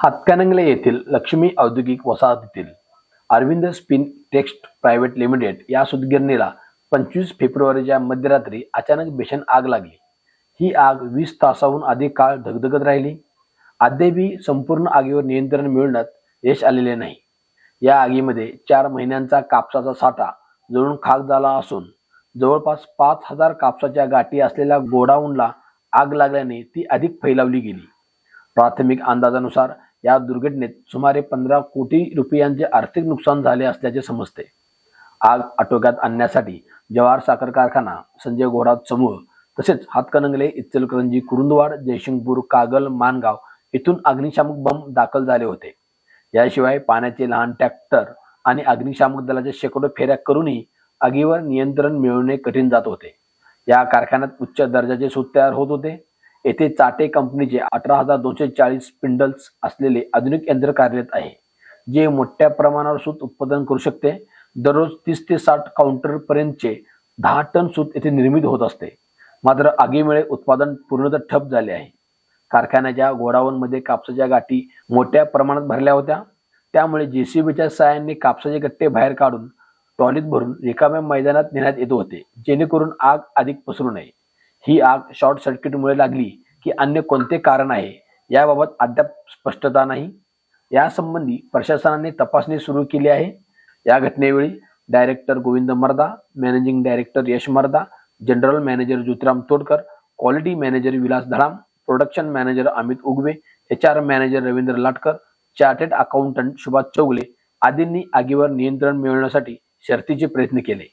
हातकानंगले येथील लक्ष्मी औद्योगिक वसाहतीतील Arvind spin text private limited या सुतगिरणीला पंचवीस फेब्रुवारीच्या मध्यरात्री अचानक भीषण आग लागली. ही आग वीस तासाहून अधिक काळ धगधगत राहिली. अद्यापही संपूर्ण आगीवर नियंत्रण मिळवण्यात यश आलेले नाही. या आगीमध्ये चार महिन्यांचा कापसाचा साठा जळून खाक झाला असून जवळपास पाच हजार कापसाच्या गाठी असलेल्या गोडाऊनला आग लागल्याने ती अधिक फैलावली गेली. प्राथमिक अंदाजानुसार या दुर्घटनेत सुमारे पंधरा कोटी रुपयांचे आर्थिक नुकसान झाले असल्याचे समजते. आग आटोक्यात आणण्यासाठी जवाहर साखर कारखाना संजय घोडात समूह तसेच हातकणंगले इचलकरंजी कुरुंदवाड जयसिंगपूर कागल मानगाव येथून अग्निशामक बंब दाखल झाले होते. याशिवाय पाण्याचे लहान ट्रॅक्टर आणि अग्निशामक दलाच्या शेकडो फेऱ्या करूनही आगीवर नियंत्रण मिळवणे कठीण जात होते. या कारखान्यात उच्च दर्जाचे सूत तयार होत होते. येथे चाटे कंपनीचे अठरा हजार दोनशे चाळीस स्पिंडल्स असलेले आधुनिक यंत्र कार्यरत आहे जे मोठ्या प्रमाणावर सूत उत्पादन करू शकते. दररोज तीस ते साठ काउंटर पर्यंतचे दहा टन सूत येथे निर्मित होत असते. मात्र आगीमुळे उत्पादन पूर्णतः ठप झाले आहे. कारखान्याच्या गोडाऊनमध्ये कापसाच्या गाठी मोठ्या प्रमाणात भरल्या होत्या. त्यामुळे जेसीबीच्या सहाय्याने कापसाचे गट्टे बाहेर काढून टॉलीत भरून रिकाम्या मैदानात नेण्यात येत होते जेणेकरून आग अधिक पसरू नये. ही आग शॉर्ट सर्किटमुळे लागली की अन्य कोणते कारण आहे याबाबत अद्याप स्पष्टता नाही. यासंबंधी प्रशासनाने तपासणी सुरू केली आहे. या घटनेवेळी डायरेक्टर गोविंद मर्दा managing director Yash Marda general manager Jyotiram Todkar quality manager Vilas Dhadam production manager Amit Ugawe H R manager Ravindra Latkar chartered accountant Subhash Chougale आदींनी आगीवर नियंत्रण मिळवण्यासाठी शर्तीचे प्रयत्न केले.